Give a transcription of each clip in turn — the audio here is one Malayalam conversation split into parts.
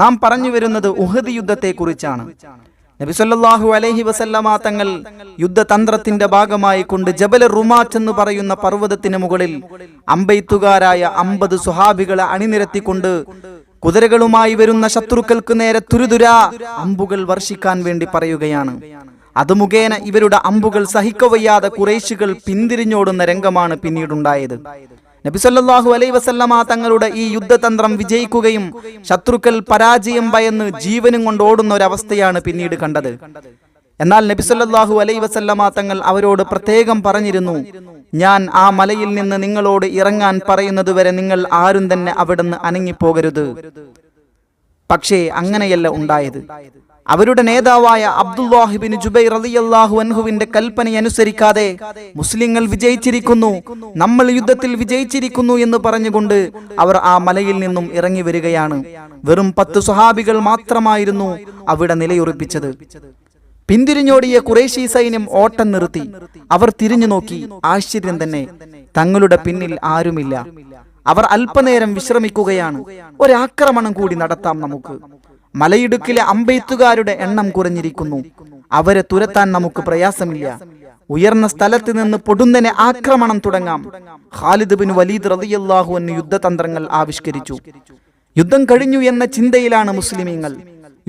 നാം പറഞ്ഞു വരുന്നത് ഉഹദ് യുദ്ധത്തെക്കുറിച്ചാണ്. നബിസ്വല്ലാഹു അലഹി വസല്ലമാ തങ്ങൾ യുദ്ധതന്ത്രത്തിന്റെ ഭാഗമായി കൊണ്ട് ജബല റുമാറ്റ് എന്ന് പറയുന്ന പർവതത്തിന് മുകളിൽ അമ്പെയ്ത്തുകാരായ അമ്പത് സുഹാബികളെ അണിനിരത്തിക്കൊണ്ട് കുതിരകളുമായി വരുന്ന ശത്രുക്കൾക്ക് നേരെ തുരുതുര അമ്പുകൾ വർഷിക്കാൻ വേണ്ടി പറയുകയാണ്. അത് മുഖേന ഇവരുടെ അമ്പുകൾ സഹിക്കവയ്യാതെ കുറേശികൾ പിന്തിരിഞ്ഞോടുന്ന രംഗമാണ് പിന്നീടുണ്ടായത്. നബിസല്ലാഹു അലൈ വസല്ലമ തങ്ങളുടെ ഈ യുദ്ധതന്ത്രം വിജയിക്കുകയും ശത്രുക്കൾ പരാജയം ഭയന്ന് ജീവനും കൊണ്ട് ഓടുന്ന ഒരവസ്ഥയാണ് പിന്നീട് കണ്ടത്. എന്നാൽ നബിസല്ലാഹു അലൈ വസല്ലമ തങ്ങൾ അവരോട് പ്രത്യേകം പറഞ്ഞിരുന്നു ഞാൻ ആ മലയിൽ നിന്ന് നിങ്ങളോട് ഇറങ്ങാൻ പറയുന്നതുവരെ നിങ്ങൾ ആരും തന്നെ അവിടുന്ന് അനങ്ങിപ്പോകരുത്. പക്ഷേ അങ്ങനെയല്ല ഉണ്ടായത്. അവരുടെ നേതാവായ അബ്ദുല്ലാഹിബിൻ ജുബൈർ റളിയല്ലാഹു അൻഹുവിന്റെ കൽപ്പന അനുസരിക്കാതെ മുസ്ലിങ്ങൾ വിജയിച്ചിരിക്കുന്നു നമ്മൾ യുദ്ധത്തിൽ വിജയിച്ചിരിക്കുന്നു എന്ന് പറഞ്ഞുകൊണ്ട് അവർ ആ മലയിൽ നിന്നും ഇറങ്ങി വരികയാണ്. വെറും പത്ത് സ്വഹാബികൾ മാത്രമായിരുന്നു അവിടെ നിലയുറപ്പിച്ചത്. പിന്തിരിഞ്ഞോടിയ കുറേശി സൈന്യം ഓട്ടം നിർത്തി. അവർ തിരിഞ്ഞു നോക്കി ആശ്ചര്യം തന്നെ. തങ്ങളുടെ പിന്നിൽ ആരുമില്ല. അവർ അല്പനേരം വിശ്രമിക്കുകയാണ്. ഒരാക്രമണം കൂടി നടത്താം നമുക്ക്. മലയിടുക്കിലെ അമ്പെയ്ത്തുകാരുടെ എണ്ണം കുറഞ്ഞിരിക്കുന്നു. അവരെ തുരത്താൻ നമുക്ക് പ്രയാസമില്ല. ഉയർന്ന സ്ഥലത്ത് നിന്ന് പൊടുന്നനെ ആക്രമണം തുടങ്ങാം. ഖാലിദ് ബിൻ വലീദ് റതിയല്ലാഹു എന്ന് യുദ്ധതന്ത്രങ്ങൾ ആവിഷ്കരിച്ചു. യുദ്ധം കഴിഞ്ഞു എന്ന ചിന്തയിലാണ് മുസ്ലിമീങ്ങൾ.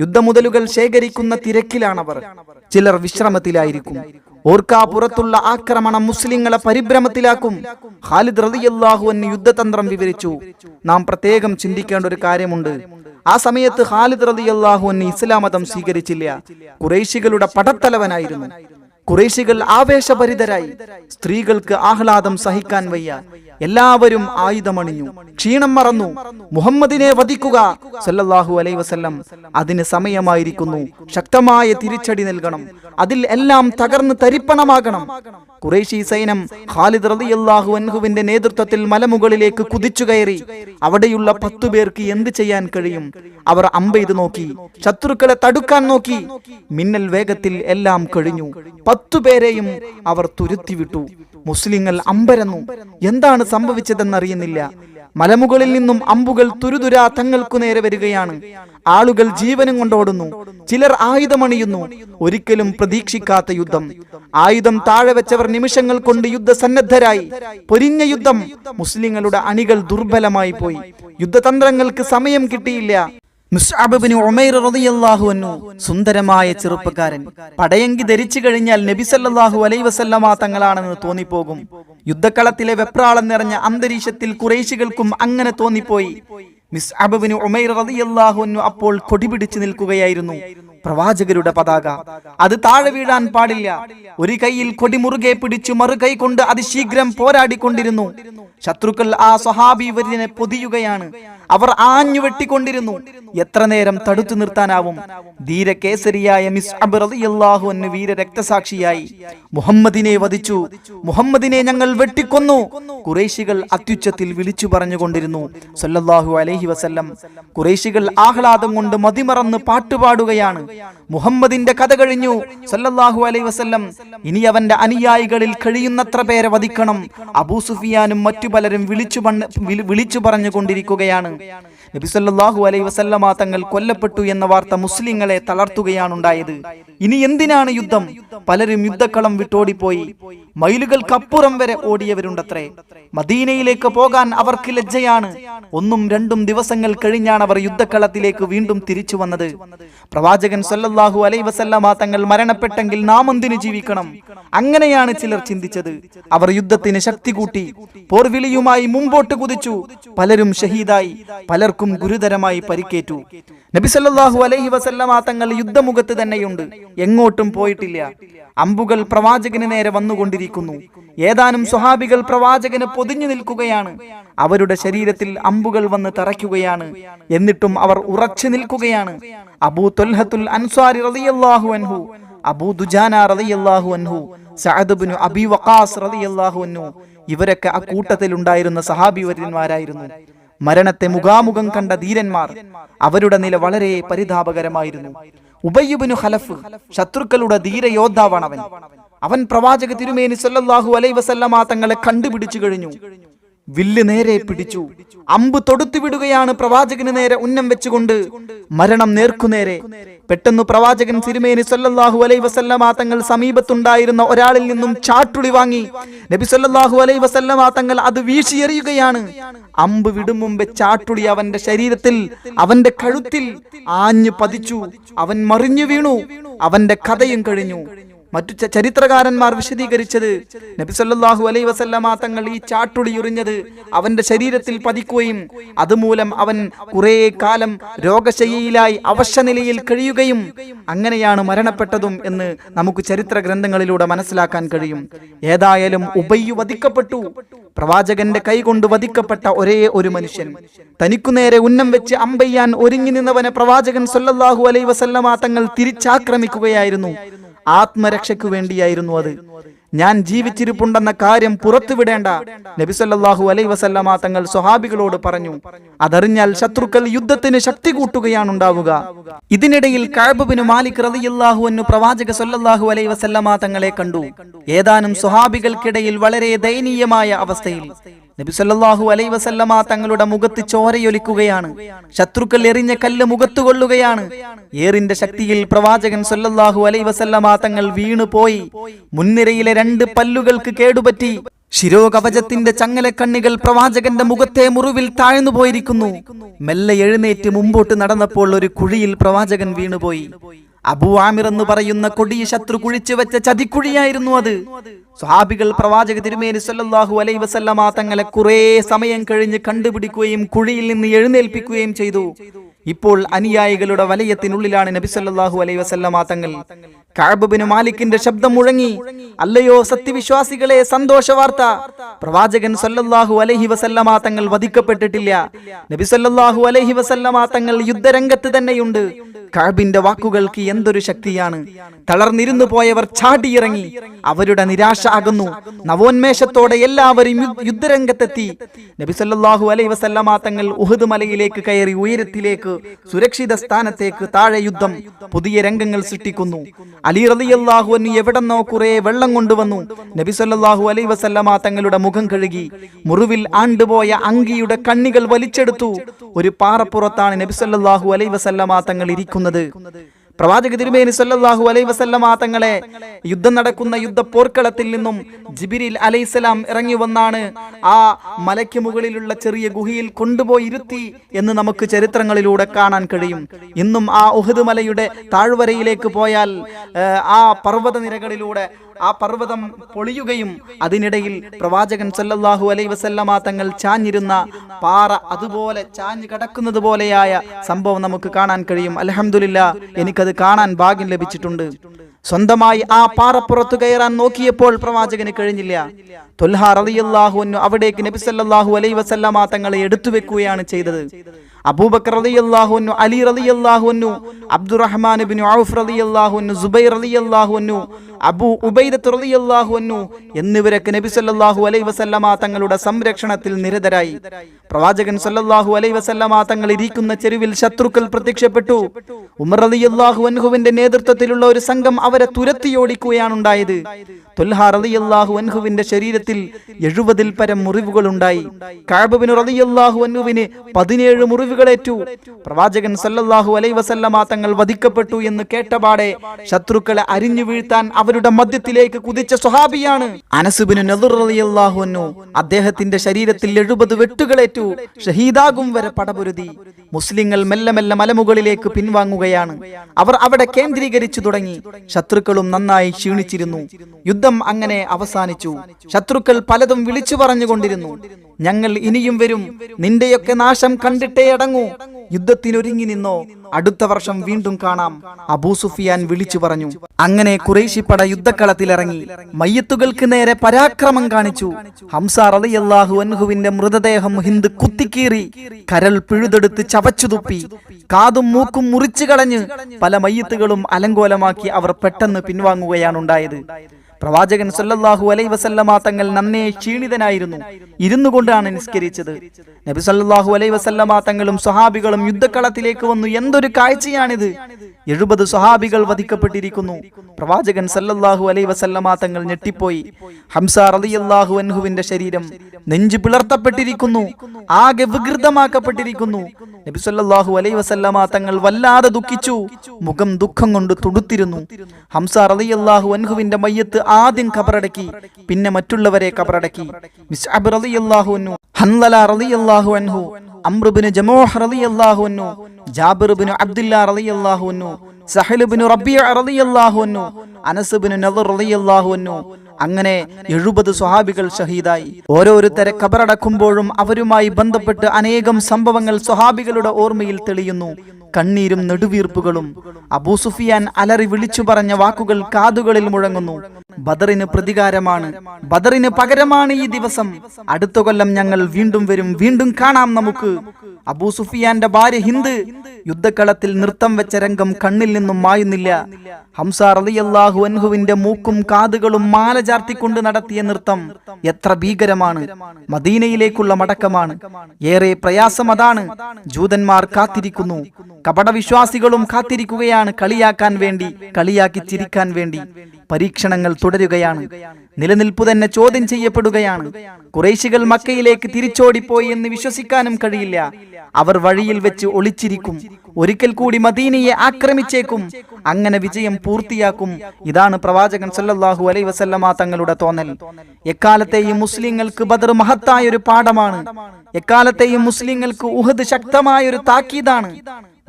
യുദ്ധമുതലുകൾ ശേഖരിക്കുന്ന തിരക്കിലാണവർ. ചിലർ വിശ്രമത്തിലായിരിക്കും. ഓർക്കാപ്പുറത്തുള്ള ആക്രമണം മുസ്ലിങ്ങളെ പരിഭ്രമത്തിലാക്കും. ഖാലിദ് റതിയല്ലാഹു എന്ന് യുദ്ധതന്ത്രം വിവരിച്ചു. നാം പ്രത്യേകം ചിന്തിക്കേണ്ട ഒരു കാര്യമുണ്ട്. ആ സമയത്ത് ഖാലിദ് റളിയല്ലാഹു അൻഹു ഇസ്ലാം മതം സ്വീകരിച്ചില്ല. കുറേശികളുടെ പടത്തലവനായിരുന്നു. കുറേശികൾ ആവേശഭരിതരായി. സ്ത്രീകൾക്ക് ആഹ്ലാദം സഹിക്കാൻ വയ്യ. എല്ലാവരും ആയുധമണിഞ്ഞു. ക്ഷീണം മറന്നു. മുഹമ്മദിനെ വധിക്കുക സല്ലല്ലാഹു അലൈ വസല്ലം അതിന് സമയമായിരിക്കുന്നു. ശക്തമായ തിരിച്ചടി നൽകണം. അതിൽ എല്ലാം തകർന്ന് തരിപ്പണമാകണം. കുറേശി സൈന്യം ഖാലിദ് റളിയല്ലാഹു അൻഹുവിന്റെ നേതൃത്വത്തിൽ മലമുകളിലേക്ക് കുതിച്ചു കയറി. അവിടെയുള്ള പത്തു പേർക്ക് എന്ത് ചെയ്യാൻ കഴിയും? അവർ അമ്പെയ്ത് നോക്കി. ശത്രുക്കളെ തടുക്കാൻ നോക്കി. മിന്നൽ വേഗത്തിൽ എല്ലാം കഴിഞ്ഞു. പത്തു പേരെയും അവർ തുരുത്തിവിട്ടു. മുസ്ലിങ്ങൾ അമ്പരന്നു. എന്താണ് സംഭവിച്ചതെന്നറിയുന്നില്ല. മലമുകളിൽ നിന്നും അമ്പുകൾ തുരുതുരാ തങ്ങൾക്കു നേരെ വരികയാണ്. ആളുകൾ ജീവനും കൊണ്ടോടുന്നു ചിലർ ആയുധമണിയുന്നു. ഒരിക്കലും പ്രതീക്ഷിക്കാത്ത യുദ്ധം. ആയുധം താഴെ വെച്ചവർ നിമിഷങ്ങൾ കൊണ്ട് യുദ്ധസന്നദ്ധരായി. പൊരിഞ്ഞ യുദ്ധം. മുസ്ലിങ്ങളുടെ അണികൾ ദുർബലമായി പോയി. യുദ്ധതന്ത്രങ്ങൾക്ക് സമയം കിട്ടിയില്ല. സുന്ദരമായ ചെറുപ്പക്കാരൻ. പടയങ്കി ധരിച്ചു കഴിഞ്ഞാൽ നബി സല്ലല്ലാഹു അലൈഹി വസല്ലമ തങ്ങളാണെന്ന് തോന്നിപ്പോകും. യുദ്ധക്കളത്തിലെ വെപ്രാളം നിറഞ്ഞ അന്തരീക്ഷത്തിൽ കുറേശികൾക്കും അങ്ങനെ തോന്നിപ്പോയി. മിസ് അബുബിന് ഉമൈർ റളിയല്ലാഹു അൻഹു അപ്പോൾ കൊടിപിടിച്ചു നിൽക്കുകയായിരുന്നു. പ്രവാചകരുടെ പതാക. അത് താഴെ വീഴാൻ പാടില്ല. ഒരു കൈയിൽ കൊടിമുറുകെ പിടിച്ചു മറുകൈ കൊണ്ട് അതിശീഘ്രം പോരാടിക്കൊണ്ടിരുന്നു. ശത്രുക്കൾ ആ സ്വഹാബി വര്യനെ പൊതിയുകയാണ്. അവർ ആഞ്ഞു വെട്ടിക്കൊണ്ടിരുന്നു. എത്ര നേരം തടുത്തു നിർത്താനാവും? ധീരകേസരിയായ മിസ് അബ്റളിയല്ലാഹു എന്ന് വീര രക്തസാക്ഷിയായി. മുഹമ്മദിനെ വധിച്ചു. മുഹമ്മദിനെ ഞങ്ങൾ വെട്ടിക്കൊന്നു. കുറേശികൾ അത്യുച്ചത്തിൽ വിളിച്ചു പറഞ്ഞുകൊണ്ടിരുന്നു. സല്ലല്ലാഹു അലൈഹി വസല്ലം. കുറേശികൾ ആഹ്ലാദം കൊണ്ട് മതിമറന്ന് പാട്ടുപാടുകയാണ്. മുഹമ്മദിന്റെ കഥ കഴിഞ്ഞു. സല്ലല്ലാഹു അലൈ വസല്ലം. ഇനി അവന്റെ അനുയായികളിൽ കഴിയുന്നത്ര പേരെ വധിക്കണം. അബൂ സുഫിയാനും മറ്റു പലരും വിളിച്ചു വിളിച്ചു പറഞ്ഞുകൊണ്ടിരിക്കുകയാണ്. നബി സല്ലല്ലാഹു അലൈഹി വസല്ലമ തങ്ങൾ കൊല്ലപ്പെട്ടു എന്ന വാർത്ത മുസ്ലിങ്ങളെ തളർത്തുകയാണുണ്ടായത് ഇനി എന്തിനാണ് യുദ്ധം? പലരും യുദ്ധക്കളം വിട്ടോടിപ്പോയി. മൈലുകൾക്കപ്പുറം വരെ ഓടിയവരുണ്ടത്രേ. മദീനയിലേക്ക് പോകാൻ അവർക്ക് ലജ്ജയാണ്. ഒന്നും രണ്ടും ദിവസങ്ങൾ കഴിഞ്ഞാണ് അവർ യുദ്ധക്കളത്തിലേക്ക് വീണ്ടും തിരിച്ചു വന്നത്. പ്രവാചകൻ സല്ലല്ലാഹു അലൈ വസല്ലമ തങ്ങൾ മരണപ്പെട്ടെങ്കിൽ നാം എന്തിനു ജീവിക്കണം? അങ്ങനെയാണ് ചിലർ ചിന്തിച്ചത്. അവർ യുദ്ധത്തിന് ശക്തി കൂട്ടി പോർവിളിയുമായി മുമ്പോട്ട് കുതിച്ചു. പലരും ഷഹീദായി പലർക്കും ഗുരുതരമായി പരിക്കേറ്റു. നബിസല്ലാഹു അലൈഹി വസല്ലമ തങ്ങൾ യുദ്ധമുഖത്ത് തന്നെയുണ്ട്. എങ്ങോട്ടും പോയിട്ടില്ല. അമ്പുകൾ പ്രവാചകന് നേരെ വന്നുകൊണ്ടിരിക്കുന്നു. ഏതാനും സ്വഹാബികൾ പ്രവാചകന് പൊതിഞ്ഞു നിൽക്കുകയാണ്. അവരുടെ ശരീരത്തിൽ അമ്പുകൾ വന്ന് തറയ്ക്കുകയാണ്. എന്നിട്ടും അവർ ഉറച്ചു നിൽക്കുകയാണ്. അബൂ തൊൽഹത്തുൽ അൻസാരി റളിയല്ലാഹു അൻഹു അബൂ ദുജാന റളിയല്ലാഹു അൻഹു സഅദ് ഇബ്നു അബി വഖാസ് റളിയല്ലാഹു അൻഹു ഇവരൊക്കെ ആ കൂട്ടത്തിൽ ഉണ്ടായിരുന്ന സഹാബി വര്യന്മാരായിരുന്നു. മരണത്തെ മുഖാമുഖം കണ്ട ധീരന്മാർ അവരുടെ നില വളരെ പരിതാപകരമായിരുന്നു. ഉബയ്യുബിനു ഹലഫ് ശത്രുക്കളുടെ ധീരയോദ്ധാവാണ് അവൻ അവൻ പ്രവാചക തിരുമേനി സല്ലല്ലാഹു അലൈഹി വസല്ലമ തങ്ങളെ കണ്ടുപിടിച്ചു കഴിഞ്ഞു. വില്ല് നേരെ പിടിച്ചു. അമ്പ് തൊടുത്തു വിടുകയാണ് പ്രവാചകന് നേരെ ഉന്നം വെച്ചുകൊണ്ട്. മരണം നേർക്കുനേരെ. പെട്ടെന്ന് പ്രവാചകൻ തിരുമേനി സല്ലല്ലാഹു അലൈ വസല്ലമ തങ്ങൾ സമീപത്തുണ്ടായിരുന്ന ഒരാളിൽ നിന്നും ചാട്ടുളി വാങ്ങി. നബി സല്ലല്ലാഹു അലൈ വസല്ലമ തങ്ങൾ അത് വീശിയെറിയുകയാണ്. അമ്പ് വിടും മുമ്പേ ചാട്ടുളി അവന്റെ ശരീരത്തിൽ അവന്റെ കഴുത്തിൽ ആഞ്ഞു പതിച്ചു. അവൻ മറിഞ്ഞു വീണു. അവന്റെ കഥയും കഴിഞ്ഞു. മറ്റു ചരിത്രകാരന്മാർ വിശദീകരിച്ചത് നബിസല്ലാഹു അലൈ വസല്ലമ തങ്ങൾ ഈ ചാട്ടുടി ഉറിഞ്ഞത് അവന്റെ ശരീരത്തിൽ പതിക്കുകയും അതുമൂലം അവൻ കുറേ കാലം രോഗശയ്യയിലായി അവശനിലയിൽ കഴിയുകയും അങ്ങനെയാണ് മരണപ്പെട്ടതും എന്ന് നമുക്ക് ചരിത്ര ഗ്രന്ഥങ്ങളിലൂടെ മനസ്സിലാക്കാൻ കഴിയും. ഏതായാലും ഉബയ്യു വധിക്കപ്പെട്ടു. പ്രവാചകന്റെ കൈകൊണ്ട് വധിക്കപ്പെട്ട ഒരേ ഒരു മനുഷ്യൻ. തനിക്കു നേരെ ഉന്നം വെച്ച് അമ്പയ്യാൻ ഒരുങ്ങി നിന്നവനെ പ്രവാചകൻ സൊല്ലാഹു അലൈ വസല്ലമ തങ്ങൾ തിരിച്ചാക്രമിക്കുകയായിരുന്നു. ആത്മരക്ഷയ്ക്കു വേണ്ടിയായിരുന്നു അത്. ഞാൻ ജീവിച്ചിരിപ്പുണ്ടെന്ന കാര്യം പുറത്തുവിടേണ്ട. നബിസല്ലാഹു അലൈ വസല്ലമ തങ്ങൾ സ്വഹാബികളോട് പറഞ്ഞു അതറിഞ്ഞാൽ ശത്രുക്കൾ യുദ്ധത്തിന് ശക്തി കൂട്ടുകയാണ് ഉണ്ടാവുക. ഇതിനിടയിൽ കഅബ് മാലിക് റളിയല്ലാഹു എന്ന് പ്രവാചക സൊല്ലാഹു അലൈ വസല്ലമ തങ്ങളെ കണ്ടു. ഏതാനും സ്വഹാബികൾക്കിടയിൽ വളരെ ദയനീയമായ അവസ്ഥയിൽ നബി അലൈ വസല്ലമ തങ്ങളുടെ മുഖത്ത് ചോരയൊലിക്കുകയാണ്. ശത്രുക്കൾ എറിഞ്ഞ കല്ല് മുഖത്ത് കൊള്ളുകയാണ് ഏറിന്റെ ശക്തിയിൽ പ്രവാചകൻ സൊല്ലാഹു അലൈ വസല്ലമ തങ്ങൾ വീണു പോയി. മുൻനിരയിലെ രണ്ട് പല്ലുകൾക്ക് കേടുപറ്റി ശിരോകവചത്തിന്റെ ചങ്ങലക്കണ്ണികൾ പ്രവാചകന്റെ മുഖത്തെ മുറിവിൽ താഴ്ന്നു പോയിരിക്കുന്നു. മെല്ലെ എഴുന്നേറ്റ് മുമ്പോട്ട് നടന്നപ്പോൾ ഒരു കുഴിയിൽ പ്രവാചകൻ വീണുപോയി. അബു ആമിർ എന്ന് പറയുന്ന കൊടിയ ശത്രു കുഴിച്ചു വെച്ച ചതിക്കുഴിയായിരുന്നു അത്. സ്വഹാബികൾ പ്രവാചക തിരുമേനി സല്ലല്ലാഹു അലൈഹി വസല്ലമ തങ്ങളെ കുറേ സമയം കഴിഞ്ഞ് കണ്ടുപിടിക്കുകയും കുഴിയിൽ നിന്ന് എഴുന്നേൽപ്പിക്കുകയും ചെയ്തു. ഇപ്പോൾ അനുയായികളുടെ വലയത്തിനുള്ളിലാണ് നബി സല്ലാഹു അലൈ വസല്ലമ തങ്ങൾ. ബിൻ മാലിക്കിന്റെ ശബ്ദം മുഴങ്ങി അല്ലയോ സത്യവിശ്വാസികളെ സന്തോഷ വാർത്ത. പ്രവാചകൻ സല്ലല്ലാഹു അലൈഹി വസല്ലമ തങ്ങൾ വധിക്കപ്പെട്ടിട്ടില്ല. നബി സല്ലല്ലാഹു അലൈഹി വസല്ലമ തങ്ങൾ യുദ്ധരംഗത്ത് തന്നെയുണ്ട്. കഅബിന്റെ വാക്കുകൾക്ക് എന്തൊരു ശക്തിയാണ്? തളർന്നിരുന്നു പോയവർ ചാടിയിറങ്ങി. അവരുടെ നിരാശ അകന്നു. നവോന്മേഷത്തോടെ എല്ലാവരും യുദ്ധരംഗത്തെത്തി. നബി സല്ലല്ലാഹു അലൈഹി വസല്ലമ തങ്ങൾ ഉഹദ് മലയിലേക്ക് കയറി ഉയരത്തിലേക്ക് സുരക്ഷിത സ്ഥാനത്തേക്ക് താഴെ യുദ്ധം പുതിയ രംഗങ്ങൾ സൃഷ്ടിക്കുന്നു. അലി റളിയല്ലാഹു അൻഹു എവിടെന്നോ കുറെ വെള്ളം കൊണ്ടുവന്നു. നബി സല്ലല്ലാഹു അലൈഹി വസല്ലമ തങ്ങളുടെ മുഖം കഴുകി മുറിവിൽ ആണ്ടുപോയ അങ്കിയുടെ കണ്ണികൾ വലിച്ചെടുത്തു. ഒരു പാറപ്പുറത്താണ് നബി സല്ലല്ലാഹു അലൈഹി വസല്ലമ തങ്ങൾ ഇരിക്കുന്നത്. പ്രവാചക തിരുമേനി സല്ലാഹു അലൈ വസല്ലമ തങ്ങളെ യുദ്ധം നടക്കുന്ന യുദ്ധ പോർക്കളത്തിൽ നിന്നും ജിബിരിൽ അലൈസലാം ഇറങ്ങി വന്നാണ് ആ മലയ്ക്ക് മുകളിലുള്ള ചെറിയ ഗുഹയിൽ കൊണ്ടുപോയി ഇരുത്തി എന്ന് നമുക്ക് ചരിത്രങ്ങളിലൂടെ കാണാൻ കഴിയും. ഇന്നും ആ ഉഹദ് മലയുടെ താഴ്വരയിലേക്ക് പോയാൽ ആ പർവത നിരകളിലൂടെ ആ പർവതം പൊളിയുകയും അതിനിടയിൽ പ്രവാചകൻ സല്ലല്ലാഹു അലൈ വസല്ലമ തങ്ങൾ ചാഞ്ഞിരുന്ന പാറ അതുപോലെ ചാഞ്ഞു കിടക്കുന്നത് പോലെയായ സംഭവം നമുക്ക് കാണാൻ കഴിയും. അൽഹംദുലില്ലാ എനിക്കത് കാണാൻ ഭാഗ്യം ലഭിച്ചിട്ടുണ്ട്. സ്വന്തമായി ആ പാറപ്പുറത്ത് കയറാൻ നോക്കിയപ്പോൾ പ്രവാചകന് കഴിഞ്ഞില്ല. തൊൽഹാ റളിയല്ലാഹു അവിടേക്ക് നബി സല്ലല്ലാഹു അലൈഹി വസല്ലമ തങ്ങളെ എടുത്തു വെക്കുകയാണ് ചെയ്തത്. അബൂബക്കർ റളിയല്ലാഹു അൻഹു അലി റളിയല്ലാഹു അൻഹു അബ്ദുറഹ്മാൻ ഇബ്നു ഔഫ് റളിയല്ലാഹു അൻഹു സുബൈർ അൻഹു അബൂ ഉബൈദത്ത് റളിയല്ലാഹു അൻഹു എന്നിവരൊക്കെ നബി സല്ലല്ലാഹു അലൈഹി വസല്ലമ തങ്ങളുടെ സംരക്ഷണത്തിൽ നിരതരായി. പ്രവാചകൻ സല്ലല്ലാഹു അലൈഹി വസല്ലമ തങ്ങൾ ഇരിക്കുന്ന ചെരുവിൽ ശത്രുക്കൾ പ്രത്യക്ഷപ്പെട്ടു. ഉമർ റളിയല്ലാഹു അൻഹുവിന്റെ നേതൃത്വത്തിലുള്ള ഒരു സംഘം അവരെ തുരത്തിയോടിക്കുകയാണ് ഉണ്ടായത് തൊൽഹ റളിയല്ലാഹു അൻഹുവിന്റെ ശരീരത്തിൽ എഴുപതിൽ പരം മുറിവുകൾ ഉണ്ടായി കാബിന് റളിയല്ലാഹു അൻഹുവിന് പതിനേഴ് മുറിവുകളേറ്റു പ്രവാചകൻ സല്ലല്ലാഹു അലൈഹി വസല്ലമ തങ്ങൾ വധിക്കപ്പെട്ടു എന്ന് കേട്ടപാടെ ശത്രുക്കളെ അരിഞ്ഞു വീഴ്ത്താൻ അവരുടെ മധ്യത്തിലേക്ക് കുതിച്ച സ്വഹാബിയാണ് അനസുബിന് അദ്ദേഹത്തിന്റെ ശരീരത്തിൽ എഴുപത് വെട്ടുകളേറ്റു. ഷഹീദാകും വരെ പടപൊരുതി. മുസ്ലിങ്ങൾ മെല്ലെ മെല്ലെ മലമുകളിലേക്ക് പിൻവാങ്ങുകയാണ്. അവർ അവിടെ കേന്ദ്രീകരിച്ചു തുടങ്ങി. ശത്രുക്കളും നന്നായി ക്ഷീണിച്ചിരുന്നു. യുദ്ധം അങ്ങനെ അവസാനിച്ചു. ശത്രുക്കൾ പലതും വിളിച്ചു പറഞ്ഞുകൊണ്ടിരുന്നു. ഞങ്ങൾ ഇനിയും വരും. നിന്റെയൊക്കെ നാശം കണ്ടിട്ടേ അടങ്ങൂ യുദ്ധത്തിനൊരുങ്ങി നിന്നോ? അടുത്ത വർഷം വീണ്ടും കാണാം. അബൂ സുഫിയാൻ വിളിച്ചു പറഞ്ഞു. അങ്ങനെ കുറേശിപ്പട യുദ്ധക്കളത്തിലിറങ്ങി. മയ്യത്തുകൾക്ക് നേരെ പരാക്രമം കാണിച്ചു. ഹംസ അലിയല്ലാഹു അൻഹുവിന്റെ മൃതദേഹം ഹിന്ദു കുത്തിക്കീറി. കരൾ പിഴുതെടുത്ത് ചവച്ചുതുപ്പി കാതും മൂക്കും മുറിച്ചു കളഞ്ഞ് പല മയ്യത്തുകളും അലങ്കോലമാക്കി അവർ പെട്ടെന്ന് പിൻവാങ്ങുകയാണ് ഉണ്ടായത് പ്രവാചകൻ സല്ലാഹു അലൈ വസല്ലമ തങ്ങൾ നന്നേ ക്ഷീണിതനായിരുന്നു. ഇരുന്നു കൊണ്ടാണ് നിസ്കരിച്ചത്. നബി സല്ലാഹു അലൈ വസല്ലമ തങ്ങളും സ്വഹാബികളും യുദ്ധക്കളത്തിലേക്ക് വന്നു. എന്തൊരു കാഴ്ചയാണിത്. എഴുപത് സ്വഹാബികൾ വധിക്കപ്പെട്ടിരിക്കുന്നു. പ്രവാചകൻ സല്ലല്ലാഹു അലൈ വസല്ലമ തങ്ങൾ ഞെട്ടിപ്പോയി. ഹംസ റളിയല്ലാഹു അൻഹുവിന്റെ ശരീരം നെഞ്ചു പിളർത്തപ്പെട്ടിരിക്കുന്നു. ആകെ വികൃതമാക്കപ്പെട്ടിരിക്കുന്നു. നബി സല്ലല്ലാഹു അലൈ വസല്ലമ തങ്ങൾ വല്ലാതെ ദുഃഖിച്ചു. മുഖം ദുഃഖം കൊണ്ട് തുടുത്തിരുന്നു. ഹംസ റളിയല്ലാഹു അൻഹുവിന്റെ മയ്യത്ത് ആദ്യം കബറടക്കി പിന്നെ മറ്റുള്ളവരെ കബറടക്കി. മിസ്അബ് റളിയല്ലാഹു അൻഹു നദർ അങ്ങനെ എഴുപത് സ്വഹാബികൾ ഷഹീദായി. ഓരോരുത്തരെ കബറടക്കുമ്പോഴും അവരുമായി ബന്ധപ്പെട്ട് അനേകം സംഭവങ്ങൾ സ്വഹാബികളുടെ ഓർമ്മയിൽ തെളിയുന്നു. കണ്ണീരും നെടുവീർപ്പുകളും അബൂ സുഫിയാൻ അലറി വിളിച്ചു പറഞ്ഞ വാക്കുകൾ കാതുകളിൽ മുഴങ്ങുന്നു. ബദറിന് പ്രതികാരമാണ്. ബദറിന് പകരമാണ് ഈ ദിവസം. അടുത്ത കൊല്ലം ഞങ്ങൾ വീണ്ടും വരും. വീണ്ടും കാണാം നമുക്ക്. അബൂ സുഫിയാന്റെ ഭാര്യ ഹിന്ദ് യുദ്ധക്കളത്തിൽ നൃത്തം വെച്ച രംഗം കണ്ണിൽ നിന്നും മായുന്നില്ല. ഹംസ റളിയല്ലാഹു അൻഹുവിന്റെ മൂക്കും കാതുകളും മാല ചാർത്തിക്കൊണ്ട് നടത്തിയ നൃത്തം എത്ര ഭീകരമാണ്. മദീനയിലേക്കുള്ള മടക്കമാണ്. ഏറെ പ്രയാസം അതാണ്. ജൂതന്മാർ കാത്തിരിക്കുന്നു. കപടവിശ്വാസികളും കാത്തിരിക്കുകയാണ് കളിയാക്കാൻ വേണ്ടി കളിയാക്കി ചിരിക്കാൻ വേണ്ടി. പരീക്ഷണങ്ങൾ തുടരുകയാണ്. നിലനിൽപ്പു തന്നെ ചോദ്യം ചെയ്യപ്പെടുകയാണ്. കുറേശികൾ മക്കയിലേക്ക് തിരിച്ചോടിപ്പോയി എന്ന് വിശ്വസിക്കാനും കഴിയില്ല. അവർ വഴിയിൽ വെച്ച് ഒളിച്ചിരിക്കും. ഒരിക്കൽ കൂടി മദീനയെ ആക്രമിച്ചേക്കും. അങ്ങനെ വിജയം പൂർത്തിയാക്കും. ഇതാണ് പ്രവാചകൻ സല്ലല്ലാഹു അലൈ വസല്ലമ തങ്ങളുടെ തോന്നൽ. എക്കാലത്തെയും മുസ്ലിങ്ങൾക്ക് ബദർ മഹത്തായ ഒരു പാഠമാണ്. എക്കാലത്തെയും മുസ്ലിങ്ങൾക്ക് ഉഹദ് ശക്തമായ ഒരു താക്കീതാണ്.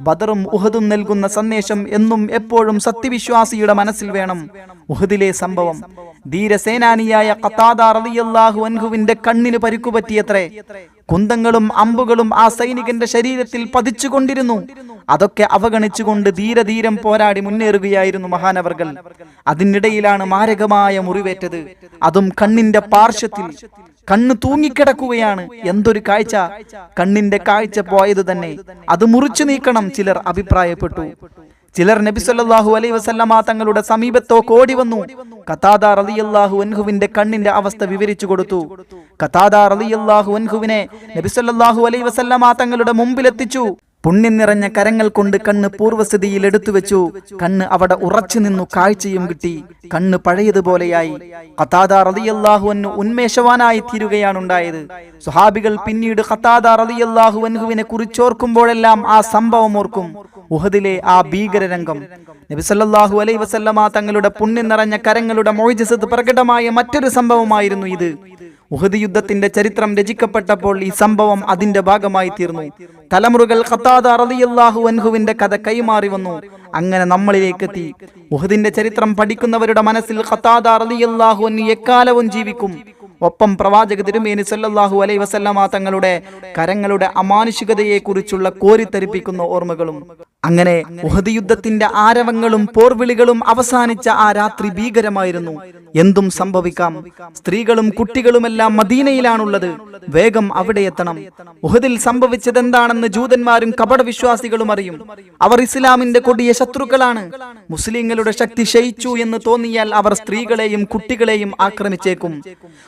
ബദറും ഉഹദും നൽകുന്ന സന്ദേശം എന്നും എപ്പോഴും സത്യവിശ്വാസിയുടെ മനസ്സിൽ വേണം. ഉഹദിലെ സംഭവം ധീരസേനാനിയായ അൻഹുവിന്റെ കണ്ണിന് പരിക്കുപറ്റിയത്രേ. കുന്തങ്ങളും അമ്പുകളും ആ സൈനികന്റെ ശരീരത്തിൽ പതിച്ചുകൊണ്ടിരുന്നു. അതൊക്കെ അവഗണിച്ചുകൊണ്ട് ധീരധീരം പോരാടി മുന്നേറുകയായിരുന്നു മഹാനവർകൾ അതിനിടയിലാണ് മാരകമായ മുറിവേറ്റത്. അതും കണ്ണിന്റെ പാർശ്വത്തിൽ. കണ്ണ് തൂങ്ങിക്കിടക്കുകയാണ്. എന്തൊരു കാഴ്ച. കണ്ണിന്റെ കാഴ്ച പോയത് തന്നെ അത് മുറിച്ചു നീക്കണം ചിലർ അഭിപ്രായപ്പെട്ടു. ചിലർ നബി സല്ലല്ലാഹു അലൈഹി വസല്ലമ തങ്ങളുടെ സമീപത്തോ കോടി വന്നു. കത്താദ റളിയല്ലാഹു അൻഹുവിന്റെ കണ്ണിന്റെ അവസ്ഥ വിവരിച്ചു കൊടുത്തു. കത്താദ റളിയല്ലാഹു അൻഹുവിനെ നബി സല്ലല്ലാഹു അലൈഹി വസല്ലമ തങ്ങളുടെ മുമ്പിലെത്തിച്ചു. പുണ്യം നിറഞ്ഞ കരങ്ങൾ കൊണ്ട് കണ്ണ് പൂർവസ്ഥിതിയിൽ എടുത്തു വെച്ചു. കണ്ണ് അവിടെ ഉറച്ചു നിന്നു കാഴ്ചയും കിട്ടി. കണ്ണ് പഴയതുപോലെയായി. ഖത്താദ റളിയല്ലാഹു അൻഹു ഉന്മേഷവാനായി തീരുകയാണുണ്ടായത്. സുഹാബികൾ പിന്നീട് ഖത്താദ റളിയല്ലാഹു അൻഹുവിനെ കുറിച്ചോർക്കുമ്പോഴെല്ലാം ആ സംഭവം ഓർക്കും. ഉഹദിലെ ആ ഭീകരരംഗം. നബിസല്ലാഹു അലൈ വസല്ലമ തങ്ങളുടെ പുണ്യം നിറഞ്ഞ കരങ്ങളുടെ മോജസത്ത് പ്രകടമായ മറ്റൊരു സംഭവമായിരുന്നു ഇത്. ഉഹദ് യുദ്ധത്തിന്റെ ചരിത്രം രചിക്കപ്പെട്ടപ്പോൾ ഈ സംഭവം അതിന്റെ ഭാഗമായി തീർന്നു. തലമുറകൾ ഖത്താദ റളിയല്ലാഹു അൻഹുവിന്റെ കഥ കൈമാറി വന്നു. അങ്ങനെ നമ്മളിലേക്ക് എത്തി ഉഹദിന്റെ ചരിത്രം പഠിക്കുന്നവരുടെ മനസ്സിൽ റളിയല്ലാഹു അൻഹു എക്കാലവും ജീവിക്കും. ഒപ്പം പ്രവാചക തിരുമേനി സല്ലല്ലാഹു അലൈ വസല്ലമ തങ്ങളുടെ കരങ്ങളുടെ അമാനുഷികതയെ കുറിച്ചുള്ള കോരിത്തരിപ്പിക്കുന്ന ഓർമ്മകളും. അങ്ങനെ ഉഹദ് യുദ്ധത്തിന്റെ ആരവങ്ങളും പോർവിളികളും അവസാനിച്ച ആ രാത്രി ഭീകരമായിരുന്നു. എന്തും സംഭവിക്കാം. സ്ത്രീകളും കുട്ടികളുമെല്ലാം മദീനയിലാണുള്ളത്. വേഗം അവിടെ എത്തണം. ഉഹദിൽ സംഭവിച്ചത് എന്താണെന്ന് ജൂതന്മാരും കപടവിശ്വാസികളും അറിയും. അവർ ഇസ്ലാമിന്റെ കൊടിയ ശത്രുക്കളാണ്. മുസ്ലിങ്ങളുടെ ശക്തി ക്ഷയിച്ചു എന്ന് തോന്നിയാൽ അവർ സ്ത്രീകളെയും കുട്ടികളെയും ആക്രമിച്ചേക്കും.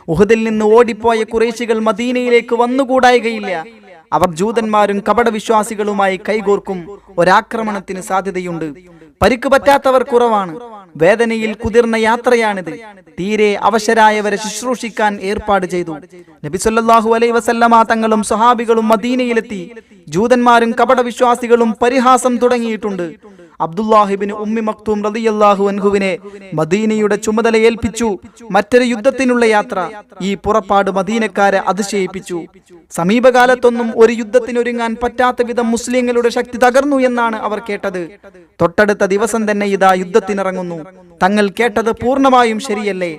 ഉഹദിൽ നിന്ന് ഓടിപ്പോയ കുറേശികൾ മദീനയിലേക്ക് വന്നുകൂടായികയില്ല. അവർ ജൂതന്മാരും കപടവിശ്വാസികളുമായി കൈകോർക്കും ഒരാക്രമണത്തിന് സാധ്യതയുണ്ട്. പരിക്ക് പറ്റാത്തവർ കുറവാണ്. വേദനയിൽ കുതിർന്ന യാത്രയാണിത്. തീരെ അവശരായവരെ ശുശ്രൂഷിക്കാൻ ഏർപ്പാട് ചെയ്തു. നബി അലൈ വസല്ലമ തങ്ങളും സ്വഹാബികളും മദീനയിലെത്തി. ജൂതന്മാരും കപടവിശ്വാസികളും പരിഹാസം തുടങ്ങിയിട്ടുണ്ട്. അബ്ദുല്ലാഹിബിന് ഉമ്മി മക്തൂം റളിയല്ലാഹു അൻഹുവിനെ മദീനയുടെ ചുമതല ഏൽപ്പിച്ചു. മറ്റൊരു യുദ്ധത്തിനുള്ള യാത്ര ഈ പുറപ്പാട് മദീനക്കാരെ അതിശയിപ്പിച്ചു. സമീപകാലത്തൊന്നും ഒരു യുദ്ധത്തിനൊരുങ്ങാൻ പറ്റാത്ത വിധം മുസ്ലിങ്ങളുടെ ശക്തി തകർന്നു എന്നാണ് അവർ കേട്ടത്. തൊട്ടടുത്ത ദിവസം തന്നെ ഇതാ യുദ്ധത്തിനിറങ്ങുന്നു. തങ്ങൾ കേട്ടത് പൂർണമായും ശരിയല്ലേ?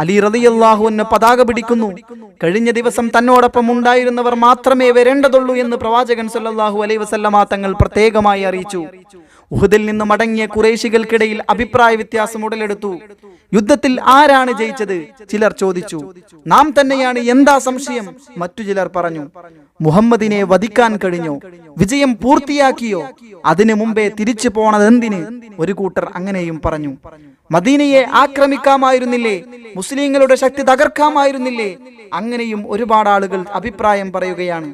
അലി റളിയല്ലാഹു അൻഹു പതാക പിടിക്കുന്നു. കഴിഞ്ഞ ദിവസം തന്നോടൊപ്പം ഉണ്ടായിരുന്നവർ മാത്രമേ വരേണ്ടതുള്ളൂ എന്ന് പ്രവാചകൻ സല്ലാഹു അലൈഹി വസല്ലമ തങ്ങൾ പ്രത്യേകമായി അറിയിച്ചു. ഉഹുദിൽ നിന്ന് മടങ്ങിയ കുറേശികൾക്കിടയിൽ അഭിപ്രായ വ്യത്യാസം ഉടലെടുത്തു. യുദ്ധത്തിൽ ആരാണ് ജയിച്ചത്? ചിലർ ചോദിച്ചു. നാം തന്നെയാണ് എന്താ സംശയം? മറ്റു ചിലർ പറഞ്ഞു മുഹമ്മദിനെ വധിക്കാൻ കഴിഞ്ഞോ? വിജയം പൂർത്തിയാക്കിയോ? അതിനു മുമ്പേ തിരിച്ചു പോണതെന്തിന് ഒരു കൂട്ടർ അങ്ങനെയും പറഞ്ഞു മദീനയെ ആക്രമിക്കാമായിരുന്നില്ലേ? മുസ്ലിങ്ങളുടെ ശക്തി തകർക്കാമായിരുന്നില്ലേ? അങ്ങനെയും ഒരുപാട് ആളുകൾ അഭിപ്രായം പറയുകയാണ്.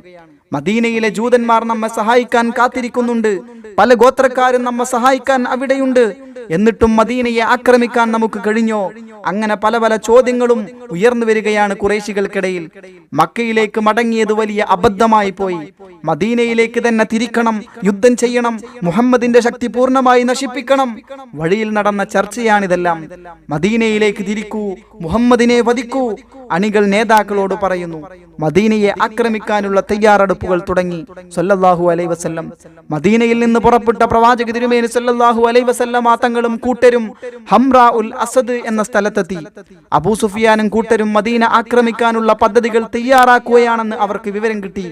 മദീനയിലെ ജൂതന്മാർ നമ്മെ സഹായിക്കാൻ കാത്തിരിക്കുന്നുണ്ട്. പല ഗോത്രക്കാരും നമ്മെ സഹായിക്കാൻ അവിടെയുണ്ട്. എന്നിട്ടും മദീനയെ ആക്രമിക്കാൻ നമുക്ക് കഴിഞ്ഞോ? അങ്ങനെ പല പല ചോദ്യങ്ങളും ഉയർന്നു വരികയാണ് കുറേശികൾക്കിടയിൽ. മക്കയിലേക്ക് മടങ്ങിയത് വലിയ അബദ്ധമായി പോയി. മദീനയിലേക്ക് തന്നെ തിരിക്കണം യുദ്ധം ചെയ്യണം മുഹമ്മദിന്റെ ശക്തി പൂർണമായി നശിപ്പിക്കണം വഴിയിൽ നടന്ന ചർച്ചയാണിതെല്ലാം. മദീനയിലേക്ക് തിരിക്കൂ മുഹമ്മദിനെ വധിക്കൂ അണികൾ നേതാക്കളോട് പറയുന്നു. മദീനയെ ആക്രമിക്കാനുള്ള തയ്യാറെടുപ്പുകൾ തുടങ്ങി. സൊല്ലാഹു അലൈ വസല്ലം. മദീനയിൽ നിന്ന് പുറപ്പെട്ട പ്രവാചക തിരുമേനി സല്ലല്ലാഹു അലൈ വസല്ലം തങ്ങളും കൂട്ടരും ഹംറ ഉൽ അസദ് എന്ന സ്ഥലത്തെത്തി. അബൂ സുഫിയാനും കൂട്ടരും മദീന ആക്രമിക്കാനുള്ള പദ്ധതികൾ തയ്യാറാക്കുകയാണെന്ന് അവർക്ക് വിവരം കിട്ടി.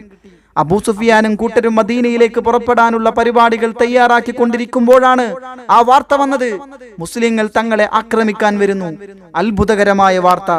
അബൂ സുഫിയാനും കൂട്ടരും മദീനയിലേക്ക് പുറപ്പെടാനുള്ള പരിപാടികൾ തയ്യാറാക്കിക്കൊണ്ടിരിക്കുമ്പോഴാണ് ആ വാർത്ത വന്നത്. മുസ്ലിങ്ങൾ തങ്ങളെ ആക്രമിക്കാൻ വരുന്നു. അത്ഭുതകരമായ വാർത്ത.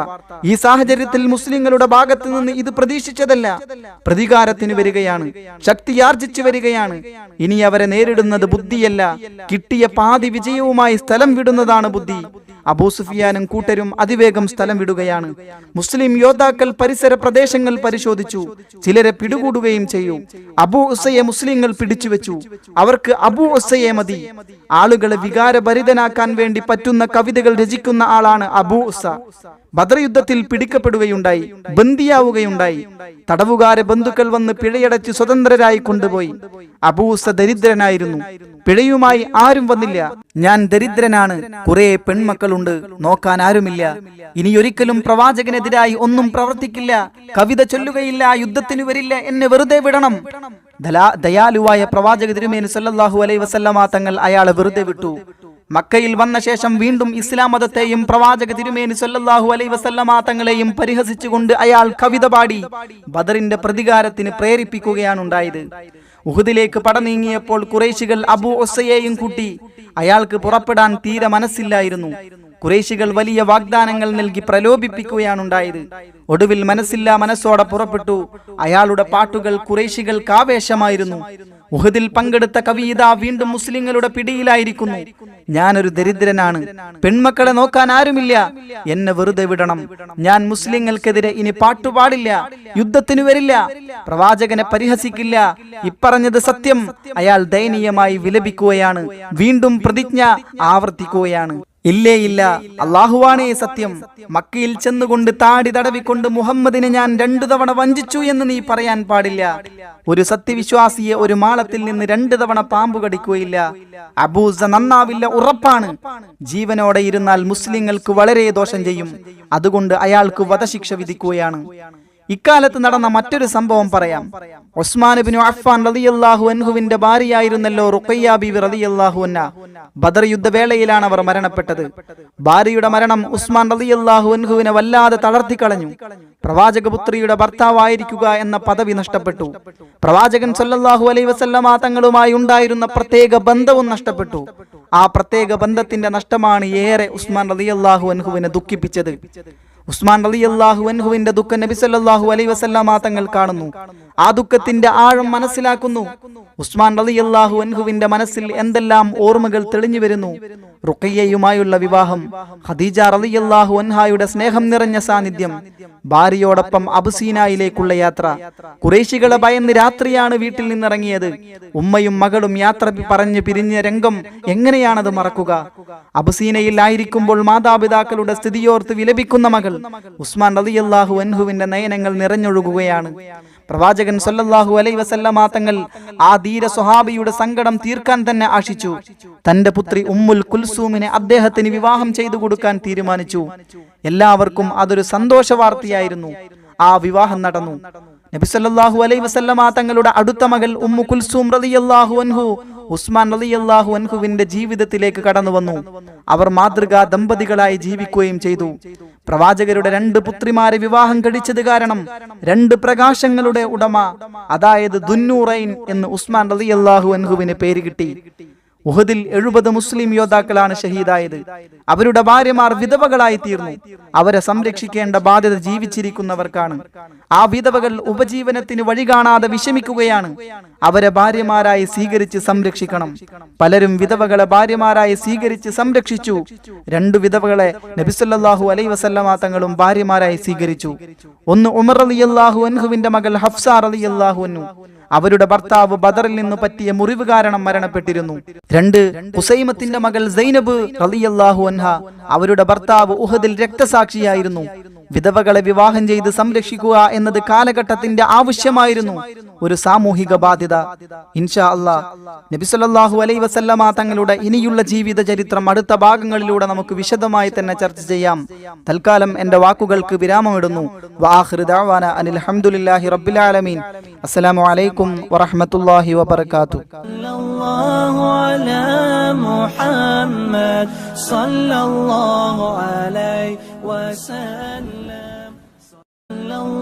ഈ സാഹചര്യത്തിൽ മുസ്ലിങ്ങളുടെ ഭാഗത്ത് നിന്ന് ഇത് പ്രതീക്ഷിച്ചതല്ല. പ്രതികാരത്തിന് വരികയാണ്. ശക്തിയാർജിച്ചു വരികയാണ്. ഇനി അവരെ നേരിടുന്നത് ബുദ്ധിയല്ല. കിട്ടിയ പാതി വിജയവുമായി സ്ഥലം വിടുന്നതാണ് ബുദ്ധി. അബൂ സുഫിയാനും കൂട്ടരും അതിവേഗം സ്ഥലം വിടുകയാണ്. മുസ്ലിം യോദ്ധാക്കൾ പരിസര പ്രദേശങ്ങൾ പരിശോധിച്ചു. ചിലരെ പിടികൂടുകയും ചെയ്തു അബൂ ഉസയെ മുസ്ലിങ്ങൾ പിടിച്ചുവെച്ചു. അവർക്ക് അബൂ ഉസയെ മതി. ആളുകളെ വികാരഭരിതനാക്കാൻ വേണ്ടി പറ്റുന്ന കവിതകൾ രചിക്കുന്ന ആളാണ് അബൂ ഉസ. ബദർ യുദ്ധത്തിൽ പിടിക്കപ്പെടുകയുണ്ടായി ബന്ദിയാവുകയുണ്ടായി. തടവുകാരെ ബന്ധുക്കൾ വന്ന് പിഴയടച്ച് സ്വതന്ത്രരായി കൊണ്ടുപോയി. അബൂസ ദരിദ്രനായിരുന്നു. പിഴയുമായി ആരും വന്നില്ല. ഞാൻ ദരിദ്രനാണ്. കുറെ പെൺമക്കളുണ്ട്. നോക്കാൻ ആരുമില്ല. ഇനിയൊരിക്കലും പ്രവാചകനെതിരായി ഒന്നും പ്രവർത്തിക്കില്ല. കവിത ചൊല്ലുകയില്ല. യുദ്ധത്തിന് വരില്ല. എന്നെ വെറുതെ വിടണം. ദയാലുവായ പ്രവാചക തിരുമേനി സല്ലാഹു അലൈ വസല്ലമാ തങ്ങൾ അയാളെ വെറുതെ വിട്ടു. മക്കയിൽ വന്ന ശേഷം വീണ്ടും ഇസ്ലാം മതത്തെയും പ്രവാചക തിരുമേനി സല്ലല്ലാഹു അലൈ വസല്ലമ തങ്ങളെയും പരിഹസിച്ചുകൊണ്ട് അയാൾ കവിത പാടി ബദറിന്റെ പ്രതികാരത്തിന് പ്രേരിപ്പിക്കുകയാണ് ഉണ്ടായത് ഉഹുദിലേക്ക് പടനീങ്ങിയപ്പോൾ കുറേശികൾ അബു ഒസയെയും കൂട്ടി അയാൾക്ക് പുറപ്പെടാൻ തീരെ മനസ്സില്ലായിരുന്നു. കുറേശികൾ വലിയ വാഗ്ദാനങ്ങൾ നൽകി പ്രലോഭിപ്പിക്കുകയാണുണ്ടായത്. ഒടുവിൽ മനസ്സില്ല മനസ്സോടെ പുറപ്പെട്ടു. അയാളുടെ പാട്ടുകൾ കുറേശികൾക്ക് ആവേശമായിരുന്നു. ഉഹദിൽ പങ്കെടുത്ത കവിത വീണ്ടും മുസ്ലിങ്ങളുടെ പിടിയിലായിരിക്കുന്നു. ഞാനൊരു ദരിദ്രനാണ്. പെൺമക്കളെ നോക്കാൻ ആരുമില്ല. എന്നെ വെറുതെ വിടണം. ഞാൻ മുസ്ലിങ്ങൾക്കെതിരെ ഇനി പാട്ടുപാടില്ല. യുദ്ധത്തിനു വരില്ല. പ്രവാചകനെ പരിഹസിക്കില്ല. ഇപ്പറഞ്ഞത് സത്യം. അയാൾ ദയനീയമായി വിലപിക്കുകയാണ്. വീണ്ടും പ്രതിജ്ഞ ആവർത്തിക്കുകയാണ്. ഇല്ലേ ഇല്ല അള്ളാഹുവാണേ സത്യം. മക്കയിൽ ചെന്നുകൊണ്ട് താടി തടവിക്കൊണ്ട് മുഹമ്മദിനെ ഞാൻ രണ്ടു തവണ വഞ്ചിച്ചു എന്ന് നീ പറയാൻ പാടില്ല. ഒരു സത്യവിശ്വാസിയെ ഒരു മാളത്തിൽ നിന്ന് രണ്ടു തവണ പാമ്പ് കടിക്കുകയില്ല. അബൂസ നന്നാവില്ല ഉറപ്പാണ്. ജീവനോടെ ഇരുന്നാൽ മുസ്ലിങ്ങൾക്ക് വളരെ ദോഷം ചെയ്യും. അതുകൊണ്ട് അയാൾക്ക് വധശിക്ഷ വിധിക്കുകയാണ്. ഇക്കാലത്ത് നടന്ന മറ്റൊരു സംഭവം പറയാം. ഉസ്മാൻ ബിൻ അഫ്ഫാൻ റളിയല്ലാഹു അൻഹുവിന്റെ ഭാര്യയായിരുന്നല്ലോ റുഖയ്യ ബീവി റളിയല്ലാഹു അൻഹ. ബദർ യുദ്ധവേളയിലാണ് അവർ മരണപ്പെട്ടത്. ഭാര്യയുടെ മരണം ഉസ്മാൻ റളിയല്ലാഹു അൻഹുവിനെ വല്ലാതെ തളർത്തിക്കളഞ്ഞു പ്രവാചകപുത്രിയുടെ ഭർത്താവായിരിക്കുക എന്ന പദവി നഷ്ടപ്പെട്ടു. പ്രവാചകൻ സല്ലല്ലാഹു അലൈഹി വസല്ലമ തങ്ങളുമായി ഉണ്ടായിരുന്ന പ്രത്യേക ബന്ധവും നഷ്ടപ്പെട്ടു. ആ പ്രത്യേക ബന്ധത്തിന്റെ നഷ്ടമാണ് ഏറെ ഉസ്മാൻ റളിയല്ലാഹു അൻഹുവിനെ ദുഃഖിപ്പിച്ചത്. ഉസ്മാൻ അലി അള്ളാഹു അൻഹുവിന്റെ ദുഃഖം നബി സല്ലല്ലാഹു അലൈഹി ആ തങ്ങൾ കാണുന്നു. ആ ദുഃഖത്തിന്റെ ആഴം മനസ്സിലാക്കുന്നു. ഉസ്മാൻ റളിയല്ലാഹു അൻഹുവിന്റെ മനസ്സിൽ എന്തെല്ലാം ഓർമ്മകൾ തെളിഞ്ഞു വരുന്നു. റുക്കയ്യയുമായുള്ള വിവാഹം ഖദീജ റളിയല്ലാഹു അൻഹായുടെ സ്നേഹം നിറഞ്ഞ സാന്നിധ്യം ഭാര്യയോടൊപ്പം അബുസീനായിലേക്കുള്ള യാത്ര. കുറേശികളെ ഭയന്ന് രാത്രിയാണ് വീട്ടിൽ നിന്നിറങ്ങിയത്. ഉമ്മയും മകളും യാത്ര പറഞ്ഞു പിരിഞ്ഞ രംഗം എങ്ങനെയാണത് മറക്കുക? അബുസീനയിൽ ആയിരിക്കുമ്പോൾ മാതാപിതാക്കളുടെ സ്ഥിതിയോർത്ത് വിലപിക്കുന്ന മകൾ ഉസ്മാൻ റളിയല്ലാഹു അൻഹുവിന്റെ നയനങ്ങൾ നിറഞ്ഞൊഴുകുകയാണ്. പ്രവാചകൻ സല്ലല്ലാഹു അലൈ വസല്ലമ തങ്ങൾ ആ ധീര സ്വഹാബിയുടെ സങ്കടം തീർക്കാൻ തന്നെ ആശിച്ചു. തന്റെ പുത്രി ഉമ്മുൽ കുൽസൂമിനെ അദ്ദേഹത്തിന് വിവാഹം ചെയ്തു കൊടുക്കാൻ തീരുമാനിച്ചു. എല്ലാവർക്കും അതൊരു സന്തോഷ വാർത്തയായിരുന്നു ആ വിവാഹം നടന്നു. നബി സല്ലല്ലാഹു അലൈഹി വസല്ലമ തങ്ങളുടെ അടുത്ത മകൾ ഉമ്മു കുൽസൂം റളിയല്ലാഹു അൻഹു ഉസ്മാൻ റളിയല്ലാഹു അൻഹുവിന്റെ ജീവിതത്തിലേക്ക് കടന്നു വന്നു. അവർ മാതൃകാ ദമ്പതികളായി ജീവിക്കുകയും ചെയ്തു. പ്രവാചകരുടെ രണ്ട് പുത്രിമാരെ വിവാഹം കഴിച്ചത് കാരണം രണ്ട് പ്രകാശങ്ങളുടെ ഉടമ അതായത് ദുന്നൂറൈൻ എന്ന് ഉസ്മാൻ റളിയല്ലാഹു അൻഹുവിന് പേര് കിട്ടി. ഉഹദിൽ എഴുപത് മുസ്ലിം യോദ്ധാക്കളാണ് ഷഹീദായത്. അവരുടെ ഭാര്യമാർ വിധവകളായി തീർന്നു. അവരെ സംരക്ഷിക്കേണ്ട ബാധ്യത ജീവിച്ചിരിക്കുന്നവർക്കാണ്. ആ വിധവകൾ ഉപജീവനത്തിന് വഴി കാണാതെ വിഷമിക്കുകയാണ്. അവരെ ഭാര്യമാരായി സ്വീകരിച്ച് സംരക്ഷിക്കണം. പലരും വിധവകളെ ഭാര്യമാരായി സ്വീകരിച്ച് സംരക്ഷിച്ചു. രണ്ടു വിധവകളെ നബിസല്ലാഹു അലൈ വസല്ലമാ തങ്ങളും ഭാര്യമാരായി സ്വീകരിച്ചു. ഒന്ന് ഉമർ അലിയല്ലാഹു അൻഹുവിന്റെ മകൾ ഹഫ്സാർ അലിയല്ലാഹു അന്നു അവരുടെ ഭർത്താവ് ബദറിൽ നിന്ന് പറ്റിയ മുറിവ് കാരണം മരണപ്പെട്ടിരുന്നു. രണ്ട് ഹുസൈമത്തിന്റെ മകൾ സൈനബ് റളിയല്ലാഹു അൻഹ അവരുടെ ഭർത്താവ് ഉഹദിൽ രക്തസാക്ഷിയായിരുന്നു. വിധവകളെ വിവാഹം ചെയ്ത് സംരക്ഷിക്കുക എന്നത് കാലഘട്ടത്തിന്റെ ആവശ്യമായിരുന്നു. ഒരു സാമൂഹിക ബാധ്യത ഇൻഷാ അല്ലാ നബിസല്ലാഹു അലൈ വസല്ലമ തങ്ങളുടെ ഇനിയുള്ള ജീവിത ചരിത്രം അടുത്ത ഭാഗങ്ങളിലൂടെ നമുക്ക് വിശദമായി തന്നെ ചർച്ച ചെയ്യാം തൽക്കാലം എന്റെ വാക്കുകൾക്ക് വിരാമമിടുന്നു വാഹിർ ദഅവാന അനിൽ ഹംദുലില്ലാഹി റബ്ബിൽ ആലമീൻ അസ്സലാമു അലൈക്കും വറഹ്മത്തുള്ളാഹി വബറകാതുഹു صلى الله على محمد صلى الله عليه وسلم صلى